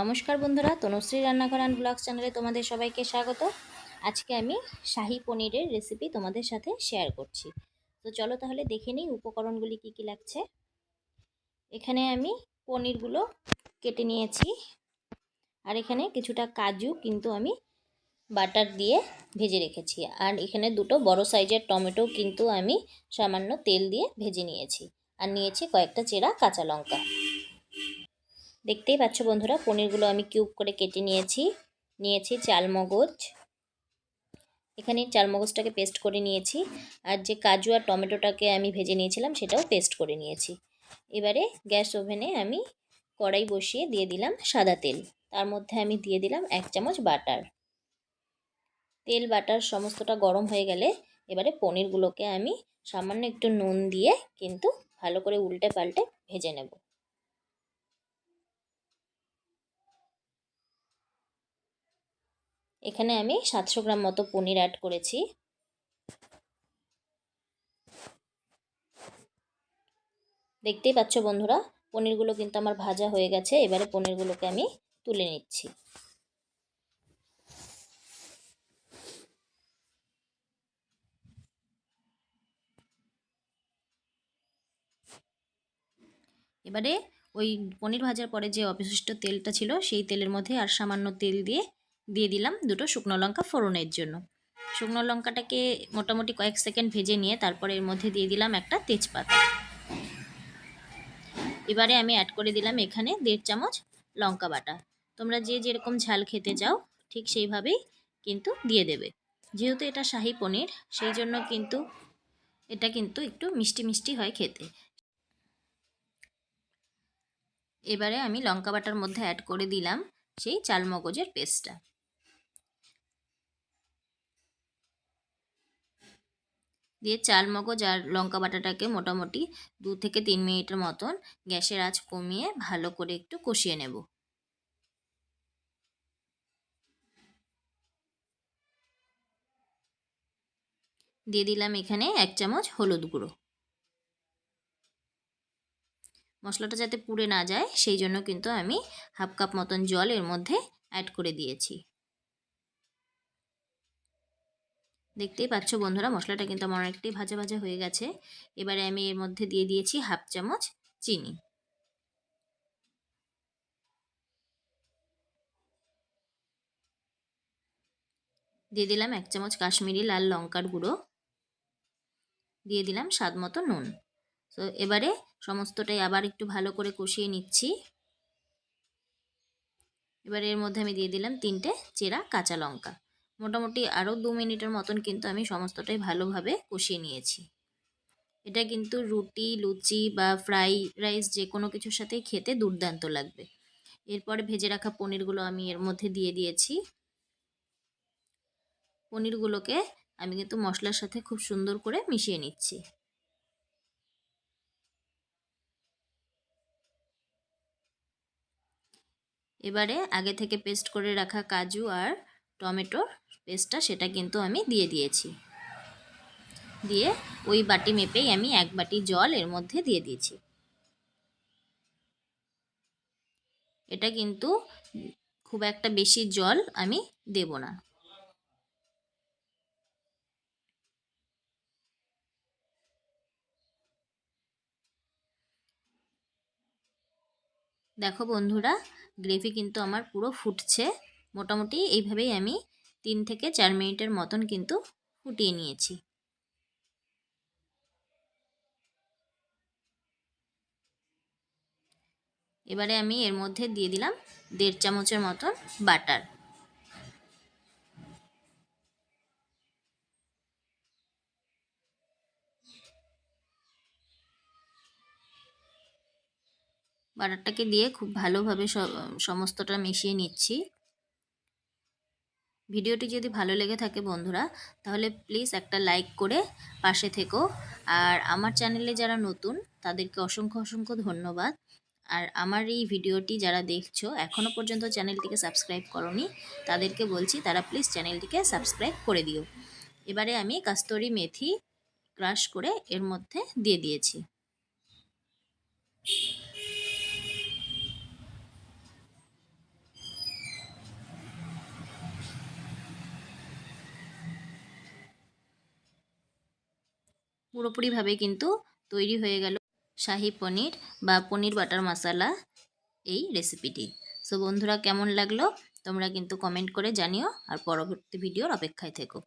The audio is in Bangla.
নমস্কার বন্ধুরা, তনুশ্রী রান্নাঘর অ্যান্ড ব্লগস চ্যানেলে তোমাদের সবাইকে স্বাগত। আজকে আমি শাহি পনিরের রেসিপি তোমাদের সাথে শেয়ার করছি। তো চলো তাহলে দেখে নিই উপকরণগুলি কি কি লাগছে। এখানে আমি পনিরগুলো কেটে নিয়েছি। আর এখানে কিছুটা কাজু কিন্তু আমি বাটার দিয়ে ভেজে রেখেছি। আর এখানে দুটো বড় সাইজের টমেটো কিন্তু আমি সামান্য তেল দিয়ে ভেজে নিয়েছি। আর নিয়েছি কয়েকটা চেরা কাঁচা লঙ্কা। দেখতেই পাচ্ছ বন্ধুরা, পনিরগুলো আমি কিউব করে কেটে নিয়েছি। নিয়েছি চালমগজ। এখানে চালমগজটাকে পেস্ট করে নিয়েছি। আর যে কাজু আর টমেটোটাকে আমি ভেজে নিয়েছিলাম, সেটাও পেস্ট করে নিয়েছি। এবারে গ্যাস ওভেনে আমি কড়াই বসিয়ে দিয়ে দিলাম সাদা তেল। তার মধ্যে আমি দিয়ে দিলাম এক চামচ বাটার। তেল, বাটার সমস্তটা গরম হয়ে গেলে এবারে পনিরগুলোকে আমি সামান্য একটু নুন দিয়ে কিন্তু ভালো করে উল্টে পাল্টে ভেজে নেব। এখানে আমি সাতশো গ্রাম মতো পনির অ্যাড করেছি। দেখতেই পাচ্ছ বন্ধুরা, পনিরগুলো কিন্তু আমার ভাজা হয়ে গেছে, এবারে পনিরগুলোকে আমি তুলে নিচ্ছি। এবারে ওই পনির ভাজার পরে যে অবশিষ্ট তেলটা ছিল, সেই তেলের মধ্যে আর সামান্য তেল দিয়ে দিয়ে দিলাম দুটো শুকনো লঙ্কা ফোড়নের জন্য। শুকনো লঙ্কাটাকে মোটামুটি কয়েক সেকেন্ড ভেজে নিয়ে তারপরে এর মধ্যে দিয়ে দিলাম একটা তেজপাতা। এবারে আমি অ্যাড করে দিলাম এখানে দেড় চামচ লঙ্কা বাটা। তোমরা যে যেরকম ঝাল খেতে চাও, ঠিক সেইভাবেই কিন্তু দিয়ে দেবে। যেহেতু এটা শাহি পনির, সেই জন্য কিন্তু এটা কিন্তু একটু মিষ্টি মিষ্টি হয় খেতে। এবারে আমি লঙ্কা বাটার মধ্যে অ্যাড করে দিলাম সেই চালমগজের পেস্টটা দিয়ে চাল, মগজ আর লঙ্কা বাটাটাকে মোটামুটি দু থেকে তিন মিনিটের মতন গ্যাসের আঁচ কমিয়ে ভালো করে একটু কষিয়ে নেব। দিয়ে দিলাম এখানে এক চামচ হলুদ গুঁড়ো। মশলাটা যাতে পুড়ে না যায়, সেই জন্য কিন্তু আমি হাফ কাপ মতন জল এর মধ্যে অ্যাড করে দিয়েছি। দেখতেই পাচ্ছ বন্ধুরা, মশলাটা কিন্তু আমার অনেকটাই ভাজা ভাজা হয়ে গেছে। এবারে আমি এর মধ্যে দিয়ে দিয়েছি হাফ চামচ চিনি। দিয়ে দিলাম এক চামচ কাশ্মীরি লাল লঙ্কার গুঁড়ো। দিয়ে দিলাম স্বাদ মতো নুন। তো এবারে সমস্তটাই আবার একটু ভালো করে কষিয়ে নিচ্ছি। এবারে এর মধ্যে আমি দিয়ে দিলাম তিনটে চেরা কাঁচা লঙ্কা। মোটামুটি আরও দু মিনিটের মতন কিন্তু আমি সমস্তটাই ভালোভাবে কষিয়ে নিয়েছি। এটা কিন্তু রুটি, লুচি বা ফ্রাই রাইস যে কোনো কিছুর সাথেই খেতে দুর্দান্ত লাগবে। এরপরে ভেজে রাখা পনিরগুলো আমি এর মধ্যে দিয়ে দিয়েছি। পনিরগুলোকে আমি কিন্তু মশলার সাথে খুব সুন্দর করে মিশিয়ে নিচ্ছি। এবারে আগে থেকে পেস্ট করে রাখা কাজু আর টমেটোর পেস্টটা সেটা কিন্তু আমি দিয়ে দিয়েছি। দিয়ে ওই বাটি মেপেই আমি এক বাটি জল এর মধ্যে দিয়ে দিয়েছি। এটা কিন্তু খুব একটা বেশি জল আমি দেব না। দেখো বন্ধুরা, গ্রেভি কিন্তু আমার পুরো ফুটছে। মোটামুটি এইভাবেই আমি তিন থেকে চার মিনিটের মতন কিন্তু ফুটিয়ে নিয়েছি। এবারে আমি এর মধ্যে দিয়ে দিলাম দেড় চামচের মতন বাটার। বাটারটাকে দিয়ে খুব ভালোভাবে সমস্তটা মিশিয়ে নিচ্ছি। ভিডিওটি যদি ভালো লেগে থাকে বন্ধুরা, তাহলে প্লিজ একটা লাইক করে পাশে থেকো। আর আমার চ্যানেলে যারা নতুন, তাদেরকে অসংখ্য অসংখ্য ধন্যবাদ। আর আমার এই ভিডিওটি যারা দেখছ এখনও পর্যন্ত চ্যানেলটিকে সাবস্ক্রাইব করনি, তাদেরকে বলছি তারা প্লিজ চ্যানেলটিকে সাবস্ক্রাইব করে দিও। এবারে আমি কাস্তরি মেথি ক্রাশ করে এর মধ্যে দিয়ে দিয়েছি। পুরোপুরিভাবে কিন্তু তৈরি হয়ে গেল শাহি পনির বা পনির বাটার মশালা এই রেসিপিটি সো বন্ধুরা, কেমন লাগল? তোমরা কিন্তু কমেন্ট করে জানিও আর পরবর্তী ভিডিওর অপেক্ষায় থেকো।